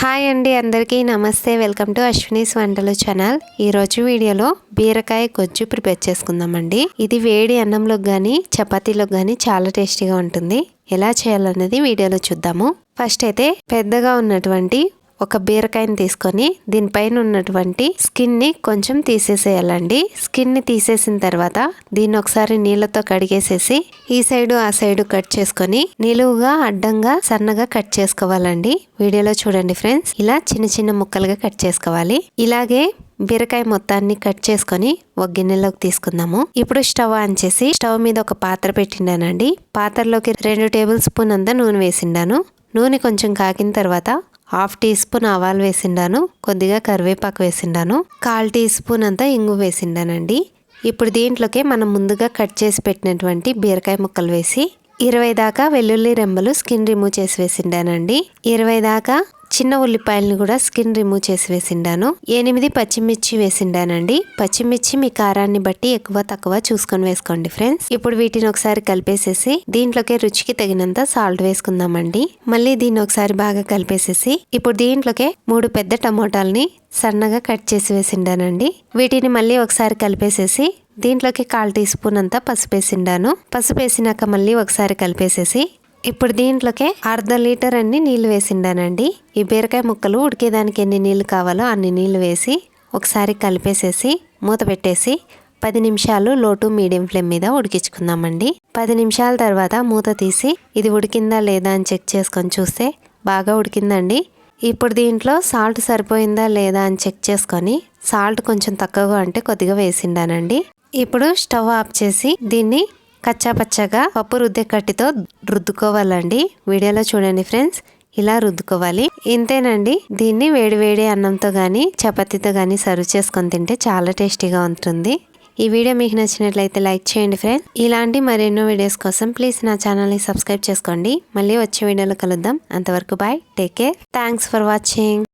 Hi అండి అందరికీ నమస్తే. వెల్కమ్ టు అశ్వినీస్ వంటలు ఛానల్. ఈరోజు వీడియోలో బీరకాయ గొజ్జు ప్రిపేర్ చేసుకుందామండి. ఇది వేడి అన్నంలోకి కానీ చపాతీలోకి కానీ చాలా టేస్టీగా ఉంటుంది. ఎలా చేయాలన్నది వీడియోలో చూద్దాము. ఫస్ట్ అయితే పెద్దగా ఉన్నటువంటి ఒక బీరకాయని తీసుకొని దీనిపైన ఉన్నటువంటి స్కిన్ని కొంచెం తీసేసేయాలండి. స్కిన్ని తీసేసిన తర్వాత దీన్ని ఒకసారి నీళ్ళతో కడిగేసేసి ఈ సైడు ఆ సైడు కట్ చేసుకొని నిలువుగా అడ్డంగా సన్నగా కట్ చేసుకోవాలండి. వీడియోలో చూడండి ఫ్రెండ్స్. ఇలా చిన్న చిన్న ముక్కలుగా కట్ చేసుకోవాలి. ఇలాగే బీరకాయ మొత్తాన్ని కట్ చేసుకొని ఒక గిన్నెలోకి తీసుకుందాము. ఇప్పుడు స్టవ్ ఆన్ చేసి స్టవ్ మీద ఒక పాత్ర పెట్టిండానండి. పాత్రలోకి రెండు టేబుల్ స్పూన్ అంతా నూనె వేసిండాను. నూనె కొంచెం కాకిన తర్వాత హాఫ్ టీ స్పూన్ ఆవాలు వేసిండాను కొద్దిగా కరివేపాకు వేసిండాను కాల్ టీ స్పూన్ అంతా ఇంగు వేసిండానండి. ఇప్పుడు దీంట్లోకి మనం ముందుగా కట్ చేసి పెట్టినటువంటి బీరకాయ ముక్కలు వేసి ఇరవై దాకా వెల్లుల్లి రెమ్మలు స్కిన్ రిమూవ్ చేసి వేసిండానండి. ఇరవై దాకా చిన్న ఉల్లిపాయలను కూడా స్కిన్ రిమూవ్ చేసి వేసిండాను. ఎనిమిది పచ్చిమిర్చి వేసిండానండి. పచ్చిమిర్చి మీ కారాన్ని బట్టి ఎక్కువ తక్కువ చూసుకొని వేసుకోండి ఫ్రెండ్స్. ఇప్పుడు వీటిని ఒకసారి కలిపేసేసి దీంట్లోకి రుచికి తగినంత సాల్ట్ వేసుకుందామండి. మళ్ళీ దీన్ని ఒకసారి బాగా కలిపేసేసి ఇప్పుడు దీంట్లోకే మూడు పెద్ద టమోటాలని సన్నగా కట్ చేసి వేసిండానండి. వీటిని మళ్ళీ ఒకసారి కలిపేసేసి దీంట్లోకి కాల్ టీ స్పూన్ అంతా పసుపు వేసిండాను. పసుపు వేసినాక మళ్ళీ ఒకసారి కలిపేసేసి ఇప్పుడు దీంట్లోకే అర్ధ లీటర్ అన్ని నీళ్ళు వేసిండానండి. ఈ బీరకాయ ముక్కలు ఉడికేదానికి ఎన్ని నీళ్ళు కావాలో అన్ని నీళ్ళు వేసి ఒకసారి కలిపేసేసి మూత పెట్టేసి పది నిమిషాలు లోటు మీడియం ఫ్లేమ్ మీద ఉడికించుకుందామండి. పది నిమిషాల తర్వాత మూత తీసి ఇది ఉడికిందా లేదా అని చెక్ చేసుకొని చూస్తే బాగా ఉడికిందండి. ఇప్పుడు దీంట్లో సాల్ట్ సరిపోయిందా లేదా అని చెక్ చేసుకొని సాల్ట్ కొంచెం తక్కువగా అంటే కొద్దిగా వేసిండానండి. ఇప్పుడు స్టవ్ ఆఫ్ చేసి దీన్ని కచ్చా పచ్చగా పప్పు రుద్దే కట్టితో రుద్దుకోవాలండి. వీడియోలో చూడండి ఫ్రెండ్స్ ఇలా రుద్దుకోవాలి. ఇంతేనండి దీన్ని వేడి వేడి అన్నంతో కానీ చపాతీతో కానీ సర్వ్ చేసుకొని తింటే చాలా టేస్టీగా ఉంటుంది. ఈ వీడియో మీకు నచ్చినట్లయితే లైక్ చేయండి ఫ్రెండ్స్. ఇలాంటి మరెన్నో వీడియోస్ కోసం ప్లీజ్ నా ఛానల్ని సబ్స్క్రైబ్ చేసుకోండి. మళ్ళీ వచ్చే వీడియోలో కలుద్దాం. అంతవరకు bye take care. Thanks for watching.